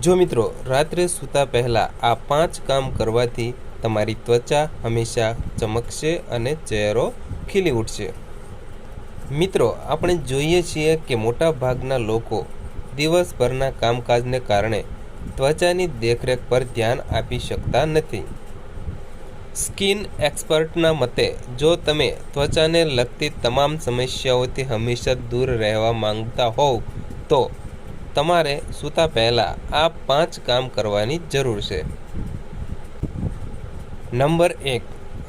જો મિત્રો, રાત્રે સૂતા પહેલાં આ પાંચ કામ કરવાથી તમારી ત્વચા હંમેશા ચમકશે અને ચહેરો ખીલી ઉઠશે. મિત્રો, આપણે જોઈએ છીએ કે મોટા ભાગના લોકો દિવસભરના કામકાજને કારણે ત્વચાની દેખરેખ પર ધ્યાન આપી શકતા નથી. સ્કિન એક્સપર્ટના મતે, જો તમે ત્વચાને લગતી તમામ સમસ્યાઓથી હંમેશા દૂર રહેવા માંગતા હોવ, તો તમારે સૂતા પહેલાં આ પાંચ કામ કરવાની જરૂર છે. નંબર એક,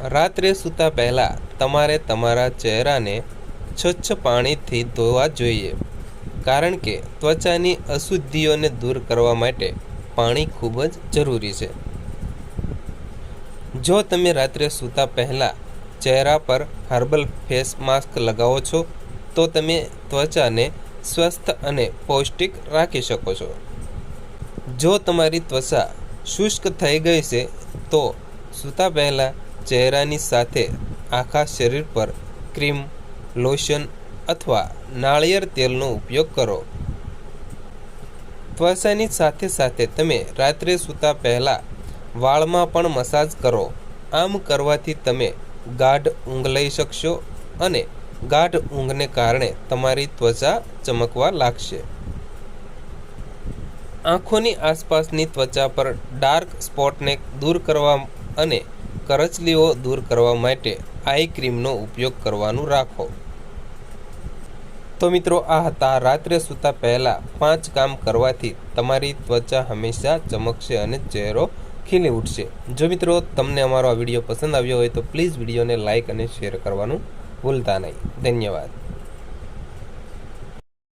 રાત્રે સૂતા પહેલાં તમારે તમારા ચહેરાને સ્વચ્છ પાણીથી ધોવા જોઈએ. કારણ કે ત્વચાની અશુદ્ધિઓને દૂર કરવા માટે પાણી ખૂબ જ જરૂરી છે. જો તમે રાત્રે સૂતા પહેલાં ચહેરા પર હર્બલ ફેસ માસ્ક લગાવો છો, તો તમે ત્વચાને સ્વસ્થ અને પૌષ્ટિક રાખી શકો છો. જો તમારી ત્વચા શુષ્ક થઈ ગઈ છે, તો સૂતા પહેલાં ચહેરાની સાથે આખા શરીર પર ક્રીમ, લોશન અથવા નાળિયેર તેલનો ઉપયોગ કરો. ત્વચાની સાથે સાથે તમે રાત્રે સૂતા પહેલાં વાળમાં પણ મસાજ કરો. આમ કરવાથી તમે ગાઢ ઊંઘ લઈ શકશો અને ગાઢ ઊંઘને કારણે તમારી ત્વચા ચમકવા લાગશે. આંખોની આસપાસની ત્વચા પર ડાર્ક સ્પોટને દૂર કરવા અને કરચલીઓ દૂર કરવા માટે આઈ ક્રીમનો ઉપયોગ કરવાનું રાખો. તો મિત્રો, આ હતા રાત્રે સૂતા પહેલાં પાંચ કામ કરવાથી તમારી ત્વચા હંમેશા ચમકશે અને ચહેરો ખીલી ઉઠશે. જો મિત્રો, તમને અમારો આ વીડિયો પસંદ આવ્યો હોય તો પ્લીઝ વિડીયોને લાઇક અને શેર કરવાનું ભૂલતા નહીં. ધન્યવાદ.